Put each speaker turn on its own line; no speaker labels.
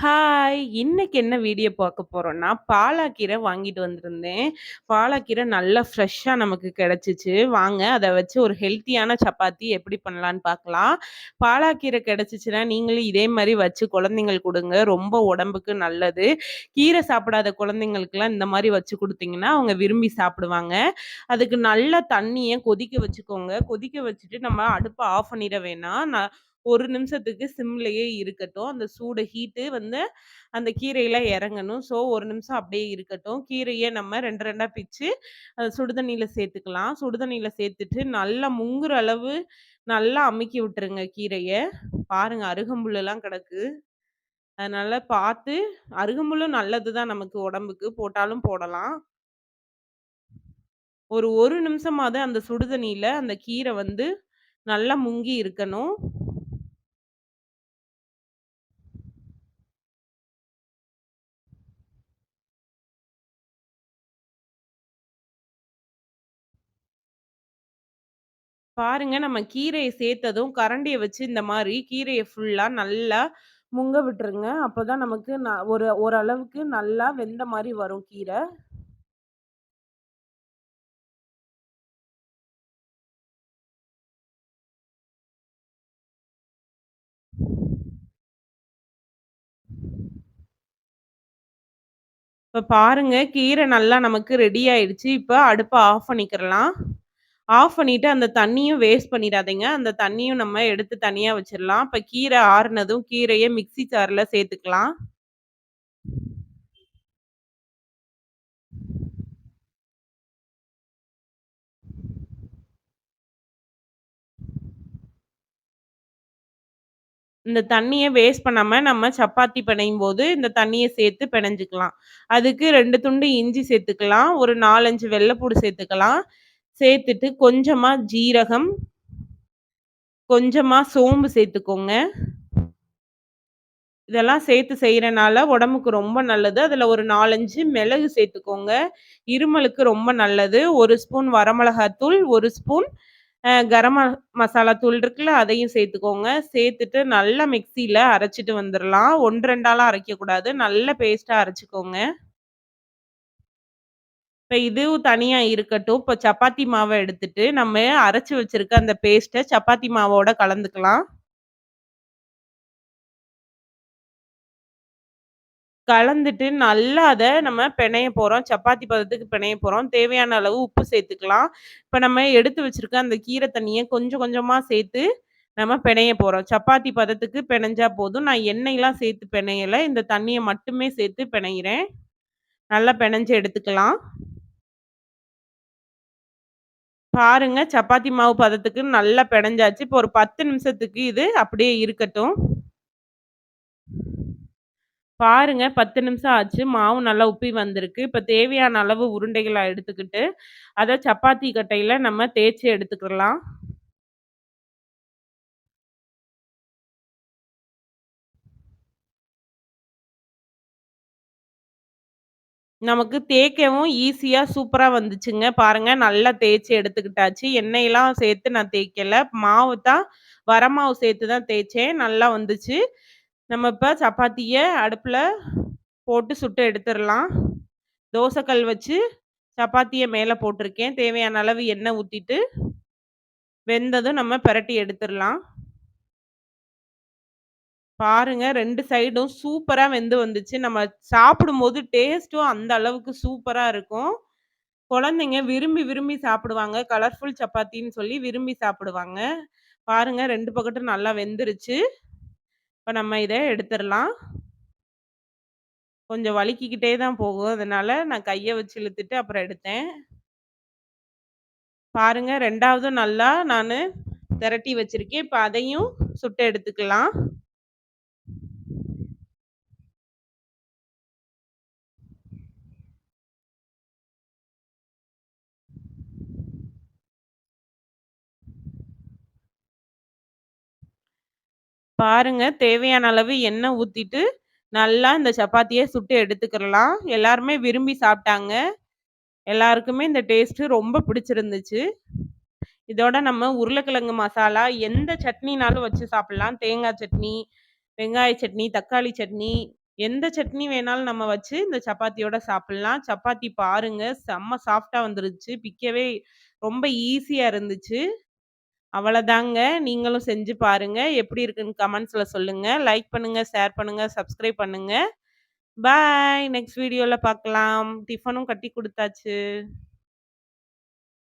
Hi! இன்னைக்கு என்ன video பார்க்க போறோம்னா, பாலாக்கீரை வாங்கிட்டு வந்திருந்தேன். பாலாக்கீரை நல்லா ஃப்ரெஷ்ஷா நமக்கு கிடைச்சுச்சு. வாங்க அத வச்சு ஒரு ஹெல்த்தியான சப்பாத்தி எப்படி பண்ணலான்னு பார்க்கலாம். பாலாக்கீரை கிடைச்சுச்சுன்னா, நீங்களும் இதே மாரி வச்சு குழந்தைங்களுக்கு குடுங்க. ரொம்ப உடம்புக்கு நல்லது. கீரை சாப்பிடாத குழந்தைங்களுக்குலாம் இந்த மாரி வச்சு குடுத்தீங்கன்னா, அவங்க விரும்பி சாப்பிடுவாங்க. அதுக்கு நல்லா தண்ணிய கொதிக்க வச்சுக்கோங்க. கொதிக்க வச்சுட்டு நம்ம அடுப்ப ஆஃப் பண்ணிட வேணாம். நான் ஒரு நிமிஷத்துக்கு சிம்லயே இருக்கட்டும். அந்த சூடு ஹீட்டு வந்து அந்த கீரையில இறங்கணும். ஸோ ஒரு நிமிஷம் அப்படியே இருக்கட்டும். கீரைய நம்ம 2 2டா பிச்சு அத சுடுதண்ணீல சேர்த்துக்கலாம். சுடுதண்ணியில் சேர்த்துட்டு நல்லா முங்குற அளவு நல்லா அமுக்கி விட்டுருங்க கீரைய. பாருங்க அருகம்புல்லுலாம் கிடக்கு. அதனால பார்த்து அருகம்புல்லும் நல்லது தான் நமக்கு உடம்புக்கு. போட்டாலும் போடலாம். ஒரு 1 நிமிஷமாவது அந்த சுடுதண்ணியில் அந்த கீரை வந்து நல்லா முங்கி இருக்கணும். பாருங்க நம்ம கீரையை சேர்த்ததும் கரண்டிய வச்சு இந்த மாதிரி கீரைய ஃபுல்லா நல்லா முங்க விட்டுருங்க. அப்பதான் நமக்கு ந ஒரு ஓரளவுக்கு நல்லா வெந்த மாதிரி வரும் கீரை இப்ப பாருங்க கீரை நல்லா நமக்கு ரெடி ஆயிடுச்சு. இப்ப அடுப்ப ஆஃப் பண்ணிக்கிறலாம். ஆஃப் பண்ணிட்டு அந்த தண்ணியும் வேஸ்ட் பண்ணிடாதீங்க. அந்த தண்ணியும் நம்ம எடுத்து தனியா வச்சிடலாம் இப்போ கீரை ஆறுனதும் கீரைய மிக்ஸி சாரில் சேர்த்துக்கலாம். இந்த தண்ணிய வேஸ்ட் பண்ணாம நம்ம சப்பாத்தி பெணையும்போது இந்த தண்ணிய சேர்த்து பிணைஞ்சிக்கலாம் அதுக்கு ரெண்டு துண்டு இஞ்சி சேர்த்துக்கலாம். ஒரு நாலஞ்சு வெள்ளைப்பூடு சேர்த்துக்கலாம். சேர்த்துட்டு கொஞ்சமா ஜீரகம் கொஞ்சமா சோம்பு சேர்த்துக்கோங்க. இதெல்லாம் சேர்த்து செய்யறனால உடம்புக்கு ரொம்ப நல்லது. அதுல ஒரு 4, 5 மிளகு சேர்த்துக்கோங்க. இருமலுக்கு ரொம்ப நல்லது. ஒரு ஸ்பூன் வரமிளகாத்தூள், ஒரு ஸ்பூன் கரம் மசாலா தூள் இருக்குல்ல, அதையும் சேர்த்துக்கோங்க. சேர்த்துட்டு நல்லா மிக்ஸில அரைச்சிட்டு வந்துடலாம் 1, 2ஆலாம் அரைக்கக்கூடாது. நல்ல பேஸ்ட்டாக அரைச்சிக்கோங்க இப்ப இதுவும் தனியா இருக்கட்டும். இப்ப சப்பாத்தி மாவ எடுத்துட்டு, நம்ம அரைச்சு வச்சிருக்க அந்த பேஸ்ட்ட சப்பாத்தி மாவோட கலந்துக்கலாம். கலந்துட்டு நல்லா அத நம்ம பெணைய போறோம். சப்பாத்தி பதத்துக்கு பெணைய போறோம். தேவையான அளவு உப்பு சேர்த்துக்கலாம். இப்ப நம்ம எடுத்து வச்சிருக்க அந்த கீரை தண்ணிய கொஞ்சம் கொஞ்சமா சேர்த்து நம்ம பெணைய போறோம். சப்பாத்தி பதத்துக்கு பெனஞ்சா போதும். நான் எண்ணெய்லாம் சேர்த்து பெணையல. இந்த தண்ணிய மட்டுமே சேர்த்து பெணையிறேன். நல்லா பிணைஞ்சு எடுத்துக்கலாம். பாருங்க சப்பாத்தி மாவு பதத்துக்கு நல்லா பிணைஞ்சாச்சு இப்போ ஒரு 10 நிமிஷத்துக்கு இது அப்படியே இருக்கட்டும். பாருங்க 10 நிமிஷம் ஆச்சு. மாவு நல்லா உப்பி வந்திருக்கு. இப்போ தேவையான அளவு உருண்டைகளை எடுத்துக்கிட்டு, அதை சப்பாத்தி கட்டையில் நம்ம தேய்ச்சி எடுத்துக்கலாம். நமக்கு தேய்க்கவும் ஈஸியா சூப்பரா வந்துச்சுங்க. பாருங்க நல்லா தேய்ச்சு எடுத்துக்கிட்டாச்சு. எண்ணெயெல்லாம் சேர்த்து நான் தேய்க்கல. மாவு தான் வர மாவு சேர்த்து தான் தேய்ச்சேன். நல்லா வந்துச்சு. நம்ம இப்ப சப்பாத்திய அடுப்புல போட்டு சுட்டு எடுத்துறலாம். தோசை கல் வச்சு சப்பாத்திய மேல போட்டிருக்கேன். தேவையான அளவு எண்ணெய் ஊத்திட்டு, வெந்ததும் நம்ம பெரட்டி எடுத்துறலாம். பாருங்க ரெண்டு சைடும் சூப்பரா வெந்து வந்துச்சு. நம்ம சாப்பிடும்போது டேஸ்ட்டும் அந்த அளவுக்கு சூப்பரா இருக்கும். குழந்தைங்க விரும்பி விரும்பி சாப்பிடுவாங்க. கலர்ஃபுல் சப்பாத்தின்னு சொல்லி விரும்பி சாப்பிடுவாங்க. பாருங்க ரெண்டு பக்கட்டும் நல்லா வெந்துருச்சு. இப்ப நம்ம இதை எடுத்துடலாம் கொஞ்சம் வழுக்கிக்கிட்டே தான் போகும். அதனால நான் கையை வச்சு இழுத்துட்டு அப்புறம் எடுத்தேன். பாருங்க ரெண்டாவதும் நல்லா நான் திரட்டி வச்சிருக்கேன். இப்போ அதையும் சுட்டு எடுத்துக்கலாம். பாருங்க தேவையான அளவு எண்ணெய் ஊத்திட்டு, நல்லா இந்த சப்பாத்தியை சுட்டு எடுத்துக்கிறலாம். எல்லாருமே விரும்பி சாப்பிட்டாங்க. எல்லாருக்குமே இந்த டேஸ்ட்டு ரொம்ப பிடிச்சிருந்துச்சு. இதோட நம்ம உருளைக்கிழங்கு மசாலா எந்த சட்னினாலும் வச்சு சாப்பிடலாம். தேங்காய் சட்னி, வெங்காய சட்னி, தக்காளி சட்னி எந்த சட்னி வேணாலும் நம்ம வச்சு இந்த சப்பாத்தியோட சாப்பிடலாம். சப்பாத்தி பாருங்க செம்ம சாஃப்டா வந்துருச்சு. பிக்கவே ரொம்ப ஈஸியா இருந்துச்சு. அவ்வளோதாங்க நீங்களும் செஞ்சு பாருங்க. எப்படி இருக்குன்னு கமெண்ட்ஸ்ல சொல்லுங்க. லைக் பண்ணுங்க, ஷேர் பண்ணுங்க, சப்ஸ்கிரைப் பண்ணுங்க. பாய். நெக்ஸ்ட் வீடியோல பார்க்கலாம். டிஃபனும் கட்டி குடுத்தாச்சு.